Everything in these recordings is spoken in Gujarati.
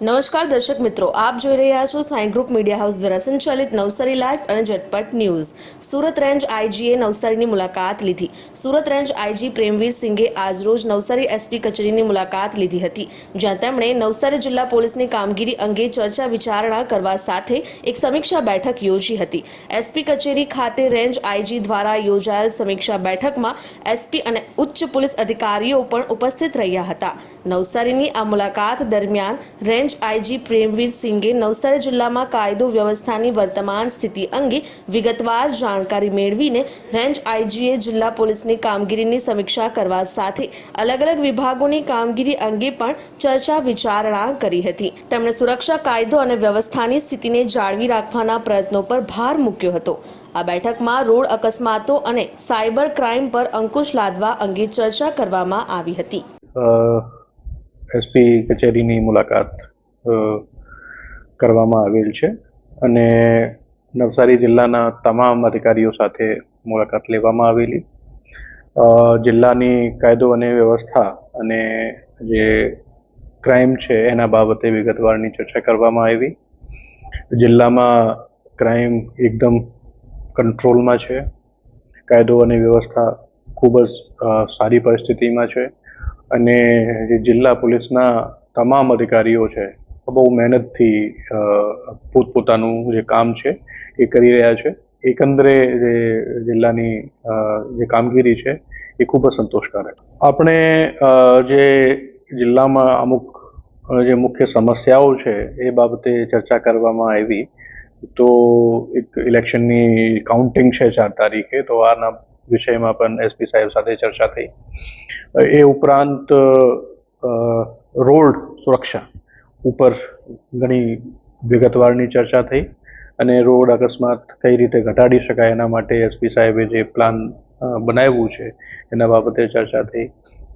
નમસ્કાર દર્શક મિત્રો, આપ જોઈ રહ્યા છો સાઈ ગ્રુપ મીડિયા હાઉસ દ્વારા સંચાલિત નવસારી લાઈવ અને ઝટપટ ન્યૂઝ. સુરત રેન્જ આઈજીએ નવસારીની મુલાકાત લીધી. સુરત રેન્જ આઈજી પ્રેમવીર સિંઘે આજરોજ નવસારી એસપી કચેરીની મુલાકાત લીધી હતી, જ્યાં તેમણે નવસારી જિલ્લા પોલીસની કામગીરી અંગે ચર્ચા વિચારણા કરવા સાથે એક સમીક્ષા બેઠક યોજી હતી. એસપી કચેરી ખાતે રેન્જ આઈજી દ્વારા યોજાયેલ સમીક્ષા બેઠકમાં એસપી અને ઉચ્ચ પોલીસ અધિકારીઓ પણ ઉપસ્થિત રહ્યા હતા. નવસારીની આ મુલાકાત દરમિયાન રેન્જ આઈજી પ્રેમવીર સિંઘે નવસારી જિલ્લામાં કાયદો વ્યવસ્થાની વર્તમાન સ્થિતિ અંગે વિગતવાર જાણકારી મેળવીને રેન્જ આઈજીએ જિલ્લા પોલીસની કામગીરીની સમીક્ષા કરવા સાથે અલગ અલગ વિભાગોની કામગીરી અંગે પણ ચર્ચા વિચારણા કરી હતી. તેમણે સુરક્ષા કાયદો અને વ્યવસ્થાની સ્થિતિને જાળવી રાખવાના પ્રયત્નો પર ભાર મૂક્યો હતો. આ બેઠકમાં રોડ અકસ્માતો અને સાયબર ક્રાઇમ પર અંકુશ લાદવા અંગે ચર્ચા કરવામાં આવી હતી. એસપી કચેરીની મુલાકાત કરવામાં આવેલ છે. અને નવસારી જિલ્લાના તમામ અધિકારીઓ સાથે મુલાકાત લેવામાં આવેલી. જિલ્લાની કાયદો અને વ્યવસ્થા અને જે ક્રાઇમ છે એના બાબતે વિગતવારની ચર્ચા કરવામાં આવી. જિલ્લામાં ક્રાઇમ એકદમ કંટ્રોલમાં છે. કાયદો અને વ્યવસ્થા ખૂબ જ સારી પરિસ્થિતિમાં છે. અને જે જિલ્લા પોલીસના તમામ અધિકારીઓ છે બહુ મહેનતથી પોતપોતાનું જે કામ છે એ કરી રહ્યા છે. એકંદરે જે જિલ્લાની જે કામગીરી છે એ ખૂબ જ સંતોષકારક. આપણે જે જિલ્લામાં અમુક જે મુખ્ય સમસ્યાઓ છે એ બાબતે ચર્ચા કરવામાં આવી, તો એક ઇલેક્શનની કાઉન્ટિંગ છે ચાર તારીખે, તો આના વિષયમાં પણ એસપી સાહેબ સાથે ચર્ચા થઈ. એ ઉપરાંત રોડ સુરક્ષા. ઉપર ઘણી વિગતવારની ચર્ચા થઈ અને રોડ અકસ્માત કઈ રીતે ઘટાડી શકાય એના માટે એસપી સાહેબે જે પ્લાન બનાવ્યું છે એના બાબતે ચર્ચા થઈ.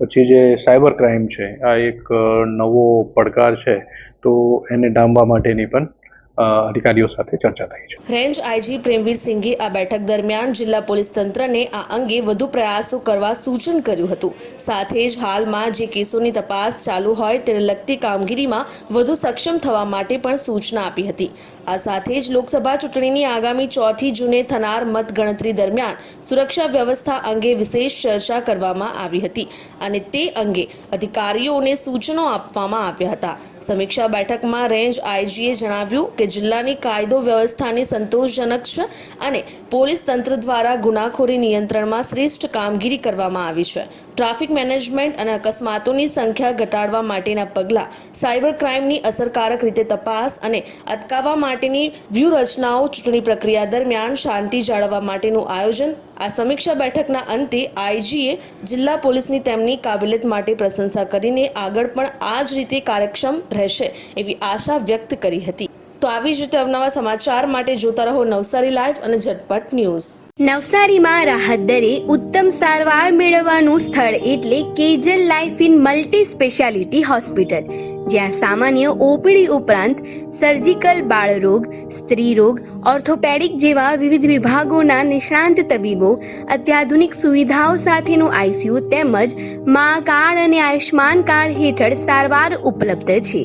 પછી જે સાયબર ક્રાઇમ છે, આ એક નવો પડકાર છે, તો એને ડામવા માટેની પણ અધિકારીઓ સાથે ચર્ચા થઈ છે. રેન્જ આઈજી પ્રેમવીર સિંઘે આ બેઠક દરમિયાન જિલ્લા પોલીસ તંત્રને આ અંગે વધુ પ્રયાસો કરવા સૂચન કર્યું હતું. સાથે જ હાલમાં જે કેસોની તપાસ ચાલુ હોય તેને લગતી કામગીરીમાં વધુ સક્ષમ થવા માટે પણ સૂચના આપી હતી. આ સાથે જ લોકસભા ચૂંટણીની આગામી ચોથી જૂને થનાર મતગણતરી દરમિયાન સુરક્ષા વ્યવસ્થા અંગે વિશેષ ચર્ચા કરવામાં આવી હતી અને તે અંગે અધિકારીઓને સૂચનો આપવામાં આવ્યા હતા. સમીક્ષા બેઠકમાં રેન્જ આઈજીએ જણાવ્યું કે જિલ્લાની કાયદો વ્યવસ્થાની સંતોષજનક છે અને પોલીસ તંત્ર દ્વારા ગુનાખોરી નિયંત્રણમાં શ્રેષ્ઠ કામગીરી કરવામાં આવી છે. ટ્રાફિક મેનેજમેન્ટ અને અકસ્માતોની સંખ્યા ઘટાડવા માટેના પગલાં સાયબર ક્રાઇમની અસરકારક રીતે તપાસ અને અટકાવવા માટેની વ્યૂહરચનાઓ ચૂંટણી પ્રક્રિયા દરમિયાન શાંતિ જાળવવા માટેનું આયોજન આ સમીક્ષા બેઠકના અંતે આઈજીએ જિલ્લા પોલીસની તેમની કાબિલિયત માટે પ્રશંસા કરીને આગળ પણ આ જ રીતે કાર્યક્ષમ રહેશે એવી આશા વ્યક્ત કરી હતી. તો આવી જ રીતે અવનવા સમાચાર માટે જોતા રહો નવસારી લાઈવ અને ઝટપટ ન્યૂઝ. નવસારીમાં રાહત દરે ઉત્તમ સારવાર મેળવવાનું સ્થળ એટલે Kejal life in multi speciality hospital, જ્યાં સામાન્ય ઓપીડી ઉપરાંત સર્જિકલ બાળરોગ, સ્ત્રીરોગ, ઓર્થોપેડિક જેવા વિવિધ વિભાગોના નિષ્ણાંત તબીબો, અત્યાધુનિક સુવિધાઓ સાથેનું આઈસીયુ તેમજ મા કાર્ડ અને આયુષ્માન કાર્ડ હેઠળ સારવાર ઉપલબ્ધ છે.